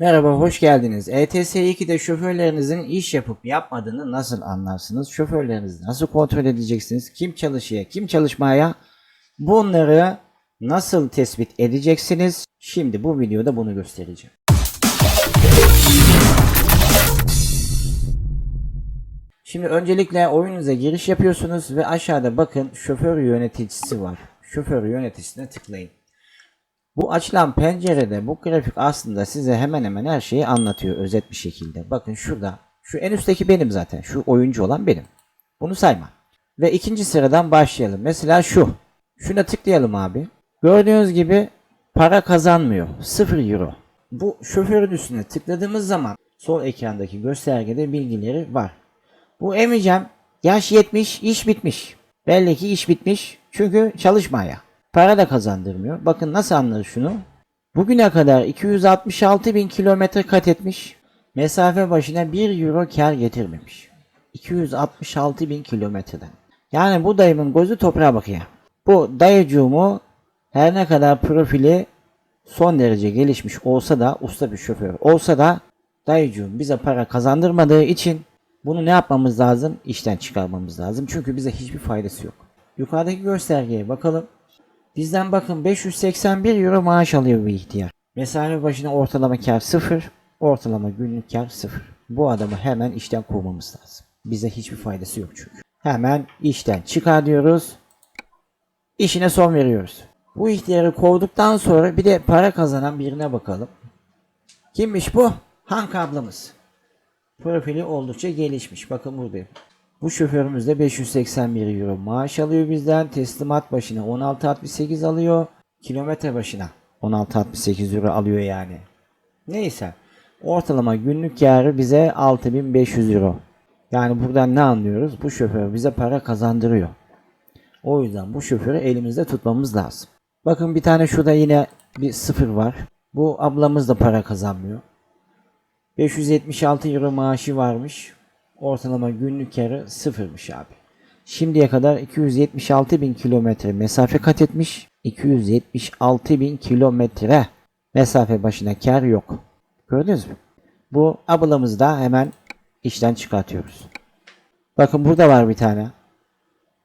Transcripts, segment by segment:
Merhaba, hoş geldiniz. ETS 2'de şoförlerinizin iş yapıp yapmadığını nasıl anlarsınız? Şoförlerinizi nasıl kontrol edeceksiniz? Kim çalışıyor, kim çalışmaya? Bunları nasıl tespit edeceksiniz? Şimdi bu videoda bunu göstereceğim. Şimdi öncelikle oyununuza giriş yapıyorsunuz ve aşağıda bakın şoför yöneticisi var. Şoför yöneticisine tıklayın. Bu açılan pencerede bu grafik aslında size hemen hemen her şeyi anlatıyor özet bir şekilde. Bakın şurada. Şu en üstteki benim zaten. Şu oyuncu olan benim. Bunu sayma. Ve ikinci sıradan başlayalım. Mesela şu. Şuna tıklayalım abi. Gördüğünüz gibi para kazanmıyor. 0 euro. Bu şoförün üstüne tıkladığımız zaman sol ekrandaki göstergede bilgileri var. Bu emicem yaş 70 iş bitmiş. Belli ki iş bitmiş çünkü çalışmaya. Para da kazandırmıyor. Bakın nasıl anlarız şunu. Bugüne kadar 266 bin kilometre kat etmiş. Mesafe başına 1 euro kar getirmemiş. 266 bin kilometreden. Yani bu dayımın gözü toprağa bakıyor. Bu dayıcığımı her ne kadar profili son derece gelişmiş olsa da usta bir şoför olsa da dayıcığım bize para kazandırmadığı için bunu ne yapmamız lazım? İşten çıkarmamız lazım. Çünkü bize hiçbir faydası yok. Yukarıdaki göstergeye bakalım. Bizden bakın 581 euro maaş alıyor bir ihtiyar. Mesafe başına ortalama kar 0, ortalama günlük kar 0. Bu adamı hemen işten kovmamız lazım. Bize hiçbir faydası yok çünkü. Hemen işten çıkar diyoruz. İşine son veriyoruz. Bu ihtiyarı kovduktan sonra bir de para kazanan birine bakalım. Kimmiş bu? Hank ablamız. Profili oldukça gelişmiş. Bakın buradayım. Bu şoförümüz de 581 euro maaş alıyor bizden. Teslimat başına 16.68 alıyor. Kilometre başına 16.68 euro alıyor yani. Neyse. Ortalama günlük karı bize 6500 euro. Yani buradan ne anlıyoruz? Bu şoför bize para kazandırıyor. O yüzden bu şoförü elimizde tutmamız lazım. Bakın bir tane şurada yine bir sıfır var. Bu ablamız da para kazanmıyor. 576 euro maaşı varmış. Ortalama günlük karı sıfırmış abi. Şimdiye kadar 276 bin kilometre mesafe kat etmiş. 276 bin kilometre mesafe başına kar yok. Gördünüz mü? Bu ablamızı da hemen işten çıkartıyoruz. Bakın burada var bir tane.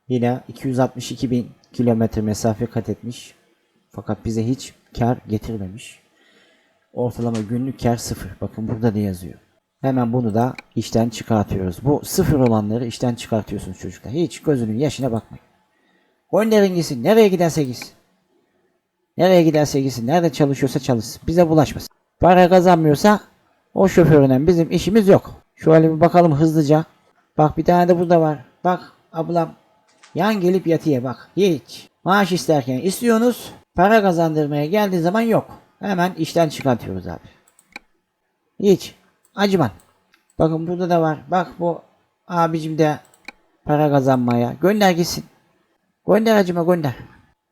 Yine 262 bin kilometre mesafe kat etmiş. Fakat bize hiç kar getirmemiş. Ortalama günlük kar sıfır. Bakın burada da yazıyor. Hemen bunu da işten çıkartıyoruz. Bu sıfır olanları işten çıkartıyorsunuz çocuklar. Hiç gözünün yaşına bakmayın. Gönderin gitsin. Nereye giderse gitsin. Nereye giderse gitsin. Nerede çalışıyorsa çalışsın. Bize bulaşmasın. Para kazanmıyorsa o şoföründen bizim işimiz yok. Şöyle bir bakalım hızlıca. Bak bir tane de burada var. Bak ablam. Yan gelip yatıya bak. Hiç. Maaş isterken istiyorsunuz. Para kazandırmaya geldiği zaman yok. Hemen işten çıkartıyoruz abi. Hiç. Acıman. Bakın burada da var. Bak bu abicim de para kazanmaya. Gönder gitsin. Gönder acıma gönder.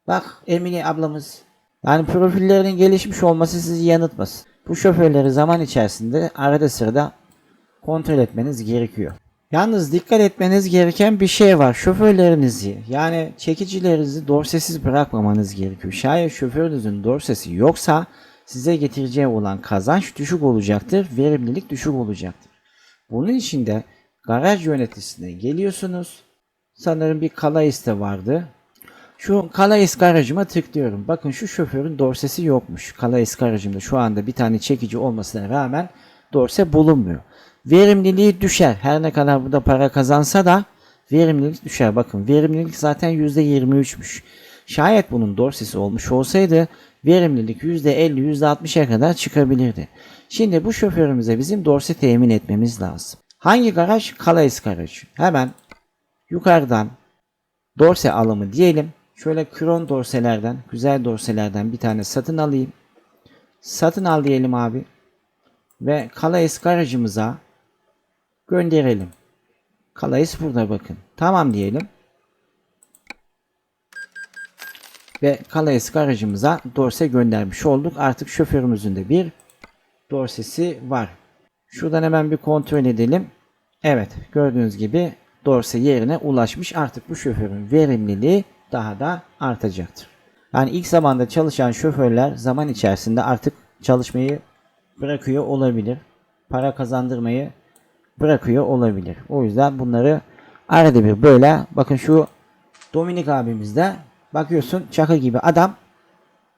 Bak Emine ablamız. Yani profillerinin gelişmiş olması sizi yanıltmasın. Bu şoförleri zaman içerisinde arada sırada kontrol etmeniz gerekiyor. Yalnız dikkat etmeniz gereken bir şey var. Şoförlerinizi yani çekicilerinizi dorsesiz bırakmamanız gerekiyor. Şayet şoförünüzün dorsesi yoksa size getireceği olan kazanç düşük olacaktır, verimlilik düşük olacaktır. Bunun için de garaj yöneticisine geliyorsunuz. Sanırım bir Calais de vardı. Şu Calais garajıma tıklıyorum. Bakın şu şoförün dorsesi yokmuş. Calais garajımda şu anda bir tane çekici olmasına rağmen dorse bulunmuyor. Verimliliği düşer. Her ne kadar burada para kazansa da verimlilik düşer. Bakın verimlilik zaten %23'müş. Şayet bunun dorsesi olmuş olsaydı verimlilik %50 %60'a kadar çıkabilirdi. Şimdi bu şoförümüze bizim dorse temin etmemiz lazım. Hangi garaj? Calais garajı. Hemen yukarıdan dorse alımı diyelim. Şöyle kron dorselerden, güzel dorselerden bir tane satın alayım. Satın al diyelim abi. Ve Calais garajımıza gönderelim. Calais burada bakın. Tamam diyelim. Ve Calais garajımıza dorse göndermiş olduk. Artık şoförümüzün de bir dorsesi var. Şuradan hemen bir kontrol edelim. Evet gördüğünüz gibi dorse yerine ulaşmış. Artık bu şoförün verimliliği daha da artacaktır. Yani ilk zamanda çalışan şoförler zaman içerisinde artık çalışmayı bırakıyor olabilir. Para kazandırmayı bırakıyor olabilir. O yüzden bunları arada bir böyle bakın şu Dominik abimizde bakıyorsun çakı gibi adam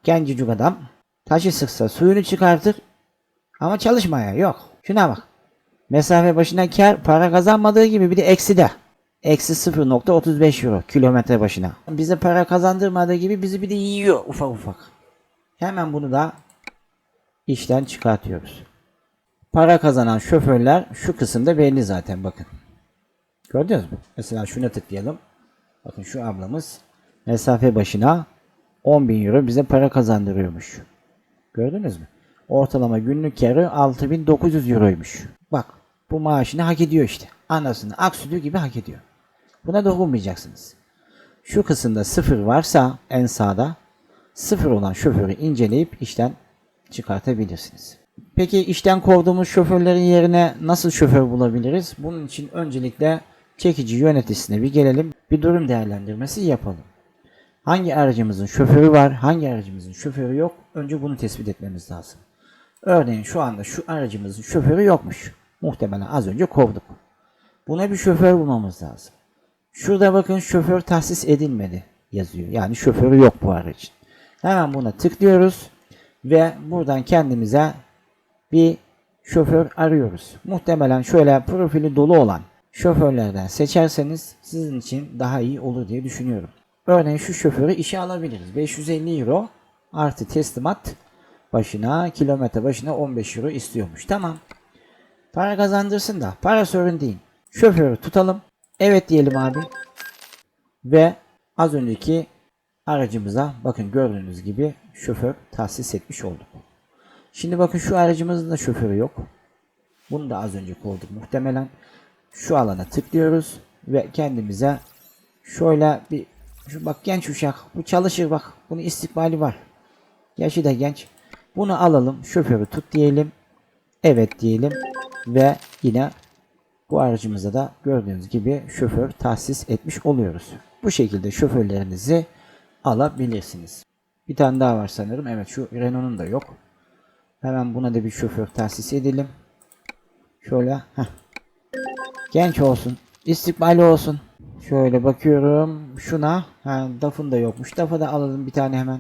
gencecik adam taşı sıksa suyunu çıkartır ama çalışmaya yok. Şuna bak. Mesafe başına kar para kazanmadığı gibi bir de eksi de. Eksi 0.35 euro kilometre başına. Bize para kazandırmadığı gibi bizi bir de yiyor ufak ufak. Hemen bunu da işten çıkartıyoruz. Para kazanan şoförler şu kısımda belli zaten bakın. Gördünüz mü? Mesela şuna tıklayalım. Bakın şu ablamız mesafe başına 10.000 euro bize para kazandırıyormuş. Gördünüz mü? Ortalama günlük karı 6900 euroymuş. Bak bu maaşını hak ediyor işte. Anasını aksüdü gibi hak ediyor. Buna dokunmayacaksınız. Şu kısımda sıfır varsa en sağda sıfır olan şoförü inceleyip işten çıkartabilirsiniz. Peki işten kovduğumuz şoförlerin yerine nasıl şoför bulabiliriz? Bunun için öncelikle çekici yöneticisine bir gelelim. Bir durum değerlendirmesi yapalım. Hangi aracımızın şoförü var, hangi aracımızın şoförü yok? Önce bunu tespit etmemiz lazım. Örneğin şu anda şu aracımızın şoförü yokmuş. Muhtemelen az önce kovduk. Buna bir şoför bulmamız lazım. Şurada bakın şoför tahsis edilmedi yazıyor. Yani şoförü yok bu aracın. Hemen buna tıklıyoruz ve buradan kendimize bir şoför arıyoruz. Muhtemelen şöyle profili dolu olan şoförlerden seçerseniz sizin için daha iyi olur diye düşünüyorum. Örneğin şu şoförü işe alabiliriz. 550 euro artı teslimat başına kilometre başına 15 euro istiyormuş. Tamam. Para kazandırsın da para sorun değil. Şoförü tutalım. Evet diyelim abi. Ve az önceki aracımıza bakın gördüğünüz gibi şoför tahsis etmiş olduk. Şimdi bakın şu aracımızın da şoförü yok. Bunu da az önce kovduk muhtemelen. Şu alana tıklıyoruz ve kendimize şöyle bir şu bak genç uşak bu çalışır bak bunun istikbali var. Yaşı da genç. Bunu alalım şoförü tut diyelim. Evet diyelim ve yine bu aracımıza da gördüğünüz gibi şoför tahsis etmiş oluyoruz. Bu şekilde şoförlerinizi alabilirsiniz. Bir tane daha var sanırım. Evet şu Renault'un da yok. Hemen buna da bir şoför tahsis edelim. Şöyle. Heh. Genç olsun. istikbali olsun. Şöyle bakıyorum. Şuna. Ha, DAF'ın da yokmuş. DAF'a da alalım bir tane hemen.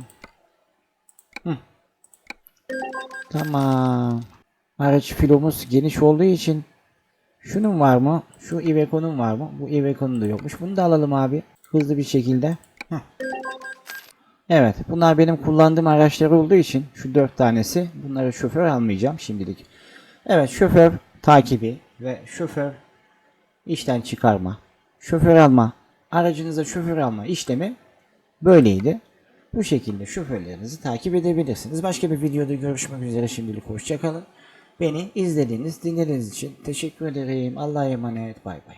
Hı. Tamam. Araç filomuz geniş olduğu için şunun var mı? Şu Iveco'nun var mı? Bu Iveco'nun da yokmuş. Bunu da alalım abi. Hızlı bir şekilde. Heh. Evet. Bunlar benim kullandığım araçlar olduğu için şu dört tanesi. Bunları şoför almayacağım şimdilik. Evet. Şoför takibi ve şoför işten çıkarma. Şoför alma. Aracınıza şoför alma işlemi böyleydi. Bu şekilde şoförlerinizi takip edebilirsiniz. Başka bir videoda görüşmek üzere şimdilik hoşçakalın. Beni izlediğiniz, dinlediğiniz için teşekkür ederim. Allah'a emanet. Bay bay.